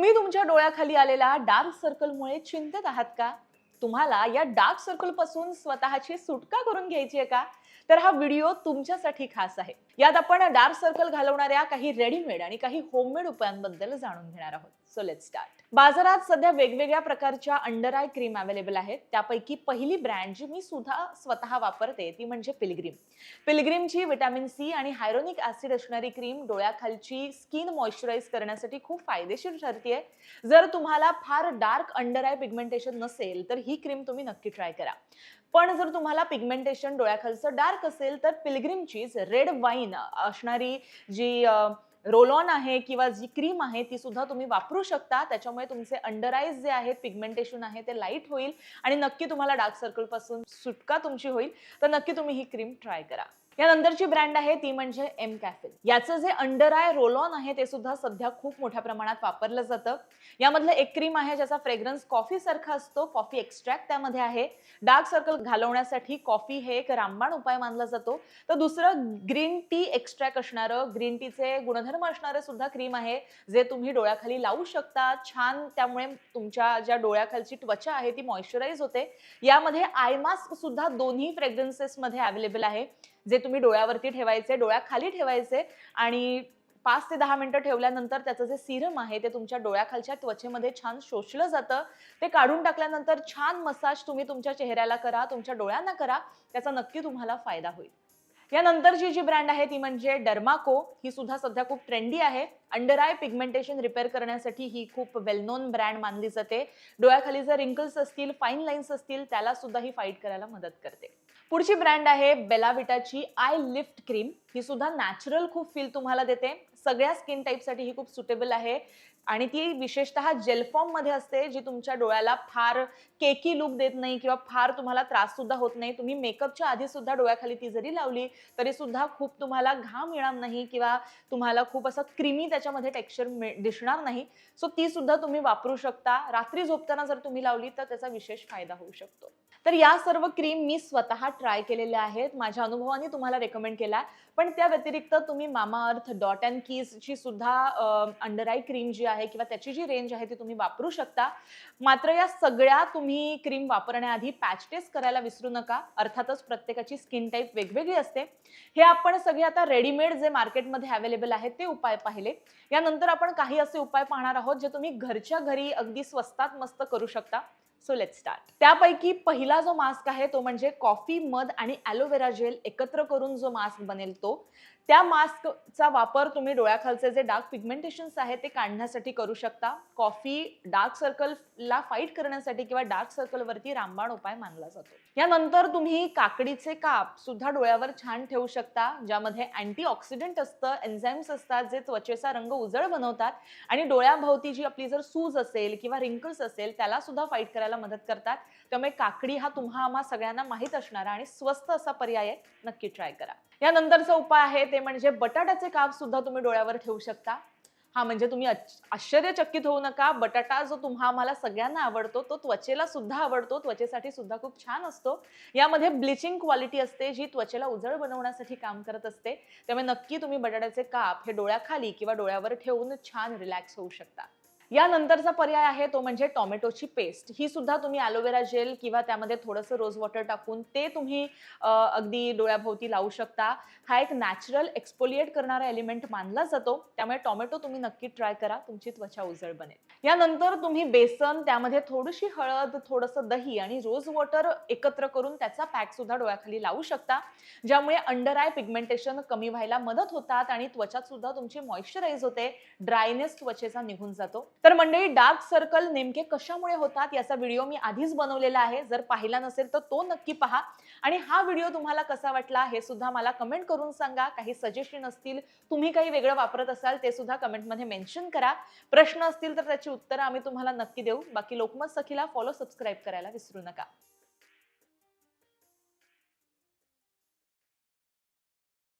तुम्ही तुमच्या डोळ्याखाली आलेल्या डार्क सर्कलमुळे चिंतित आहात का? तुम्हाला या डार्क सर्कलपासून स्वतःची सुटका करून घ्यायची आहे का? तर हा व्हिडिओ तुमच्यासाठी खास आहे. यात आपण डार्क सर्कल घालवणाऱ्या काही रेडीमेड आणि काही होममेड उपायांबद्दल जाणून घेणार आहोत. सो लेट स्टार्ट बाजारात सध्या वेगवेगळ्या प्रकारच्या अंडर आय क्रीम अवेलेबल आहेत. त्यापैकी पहिली ब्रँड जी मी सुद्धा स्वतः वापरते ती म्हणजे पिलग्रीम पिलग्रीमची विटॅमिन सी आणि हायरोनिक ऍसिड असणारी क्रीम डोळ्याखालची स्किन मॉइश्चराईज करण्यासाठी खूप फायदेशीर ठरते जर तुम्हाला फार डार्क अंडर आय पिगमेंटेशन नसेल तर ही क्रीम तुम्ही नक्की ट्राय करा. पण जर तुम्हाला पिगमेंटेशन डोळ्याखालचं डार्क असेल तर पिलग्रीमचीच रेड वाईन असणारी जी रोल ऑन आहे किंवा जी क्रीम आहे ती सुद्धा तुम्ही वापरू शकता. त्याच्यामुळे तुमचे अंडर आईज जे आहेत पिगमेंटेशन आहे ते लाइट होईल. आणि नक्की तुम्हाला डार्क सर्कलपासून सुटका तुमची होईल. तर नक्की तुम्ही ही क्रीम ट्राय करा. यानंतरची ब्रँड आहे ती म्हणजे एम कॅफे याचं जे अंडर आय रोल ऑन आहे ते सुद्धा सध्या खूप मोठ्या प्रमाणात वापरलं जातं. यामधलं एक क्रीम आहे ज्याचा फ्रेग्रन्स कॉफी सारखा असतो कॉफी एक्स्ट्रॅक्ट त्यामध्ये आहे. डार्क सर्कल घालवण्यासाठी कॉफी हे एक रामबाण उपाय मानला जातो. तर दुसरं ग्रीन टी एक्स्ट्रॅक्ट असणारं ग्रीन टीचे गुणधर्म असणारं सुद्धा क्रीम आहे जे तुम्ही डोळ्याखाली लावू शकता. छान त्यामुळे तुमच्या ज्या डोळ्याखालची त्वचा आहे ती मॉइश्चराईज होते. यामध्ये आय मास्क सुद्धा दोन्ही फ्रेग्रन्सेस मध्ये अवेलेबल आहे. जे तुम्ही डोळ्यावरती ठेवायचे डोळ्याखाली ठेवायचे आणि पाच ते दहा मिनिटं ठेवल्यानंतर त्याचं जे सिरम आहे ते तुमच्या डोळ्याखालच्या त्वचेमध्ये छान शोषलं जातं. ते काढून टाकल्यानंतर छान मसाज तुम्ही तुमच्या चेहऱ्याला करा तुमच्या डोळ्यांना करा त्याचा नक्की तुम्हाला फायदा होईल. यानंतरची जी ब्रँड आहे ती म्हणजे डर्माको ही सुद्धा सध्या खूप ट्रेंडी आहे. अंडर आय पिगमेंटेशन रिपेअर करण्यासाठी ही खूप वेल नोन ब्रँड मानली जाते. डोळ्याखाली जर रिंकल्स असतील फाईन लाईन्स असतील त्याला सुद्धा ही फाईट करायला मदत करते. पुढची ब्रँड आहे बेलाविटाची आय लिफ्ट क्रीम. ही सुद्धा नॅचरल खूप फील तुम्हाला देते. सगळ्या स्किन टाईपसाठी ही खूप सुटेबल आहे. आणि ती विशेषतः जेल फॉर्ममध्ये असते जी तुमच्या डोळ्याला फार केकी लुक देत नाही किंवा फार तुम्हाला त्रास सुद्धा होत नाही. तुम्ही मेकअपच्या आधी सुद्धा डोळ्याखाली ती जरी लावली तरी सुद्धा खूप तुम्हाला घाम येणार नाही किंवा तुम्हाला खूप असं क्रीमी त्याच्यामध्ये टेक्स्चर दिसणार नाही. सो ती सुद्धा तुम्ही वापरू शकता. रात्री झोपताना जर तुम्ही लावली तर त्याचा विशेष फायदा होऊ शकतो. तर या सर्व क्रीम मी स्वतः ट्राय केलेल्या आहेत. माझ्या अनुभवाने तुम्हाला रेकमेंड केला. पण त्या व्यतिरिक्त तुम्ही मामा अर्थ डॉट अँड कीजची सुद्धा अंडर आय क्रीम जी आहे किंवा त्याची जी रेंज आहे ती तुम्ही वापरू शकता. मात्र या सगळ्या तुम्ही क्रीम वापरण्याआधी पॅच टेस्ट करायला विसरू नका. अर्थातच प्रत्येकाची स्किन टाईप वेगवेगळी असते. हे आपण सगळे आता रेडीमेड जे मार्केटमध्ये अवेलेबल आहेत ते उपाय पाहिले. यानंतर आपण काही असे उपाय पाहणार आहोत जे तुम्ही घरच्या घरी अगदी स्वस्तात मस्त करू शकता. सो लेट स्टार्ट त्यापैकी पहिला जो मास्क आहे तो म्हणजे कॉफी मध आणि ॲलोवेरा जेल एकत्र करून जो मास्क बनेल तो त्या मास्कचा वापर तुम्ही डोळ्याखालचे जे डार्क पिगमेंटेशन्स आहेत ते काढण्यासाठी करू शकता. कॉफी डार्क सर्कलला फाईट करण्यासाठी किंवा डार्क सर्कलवरती रामबाण उपाय मानला जातो. यानंतर तुम्ही काकडीचे काप सुद्धा डोळ्यावर छान ठेवू शकता ज्यामध्ये अँटी ऑक्सिडंट असतं एन्झाईम्स असतात जे त्वचेचा रंग उजळ बनवतात आणि डोळ्याभोवती जी आपली जर सूज असेल किंवा रिंकल्स असेल त्याला सुद्धा फाईट करायला मदत करतात. त्यामुळे काकडी हा तुम्हा आम्हा सगळ्यांना माहीत असणारा आणि स्वस्त असा पर्याय आहे नक्की ट्राय करा. यानंतरचा उपाय आहे ते म्हणजे बटाट्याचे काप सुद्धा तुम्ही डोळ्यावर ठेवू शकता. हा म्हणजे तुम्ही आश्चर्यचकित होऊ नका. बटाटा जो तुम्हा आम्हाला सगळ्यांना आवडतो तो त्वचेला सुद्धा आवडतो. त्वचेसाठी सुद्धा खूप छान असतो. यामध्ये ब्लिचिंग क्वालिटी असते जी त्वचेला उजळ बनवण्यासाठी काम करत असते. त्यामुळे नक्की तुम्ही बटाट्याचे काप हे डोळ्याखाली किंवा डोळ्यावर ठेवून छान रिलॅक्स होऊ शकता. यानंतरचा पर्याय आहे तो म्हणजे टोमॅटोची पेस्ट. ही सुद्धा तुम्ही ॲलोवेरा जेल किंवा त्यामध्ये थोडंसं रोज वॉटर टाकून ते तुम्ही अगदी डोळ्याभोवती लावू शकता. हा एक नॅचरल एक्सपोलिएट करणारा एलिमेंट मानला जातो. त्यामुळे टोमॅटो तुम्ही नक्की ट्राय करा. तुमची त्वचा उजळ बनेल. यानंतर तुम्ही बेसन त्यामध्ये थोडीशी हळद थोडंसं दही आणि रोज वॉटर एकत्र करून त्याचा पॅक सुद्धा डोळ्याखाली लावू शकता. ज्यामुळे अंडर आय पिगमेंटेशन कमी व्हायला मदत होतात आणि त्वचात सुद्धा तुमची मॉइश्चराईज होते. ड्रायनेस त्वचेचा निघून जातो. तर मंडळी डार्क सर्कल नेमके कशामुळे होतात याचा व्हिडिओ मी आधीच बनवलेला आहे. जर पाहिला नसेल तर तो नक्की पहा. आणि हा व्हिडिओ तुम्हाला कसा वाटला हे सुद्धा मला कमेंट करून सांगा. काही सजेशन असतील तुम्ही काही वेगळं वापरत असाल ते सुद्धा कमेंटमध्ये मेन्शन करा. प्रश्न असतील तर त्याची उत्तरं आम्ही तुम्हाला नक्की देऊ. बाकी लोकमत सखीला फॉलो सबस्क्राईब करायला विसरू नका.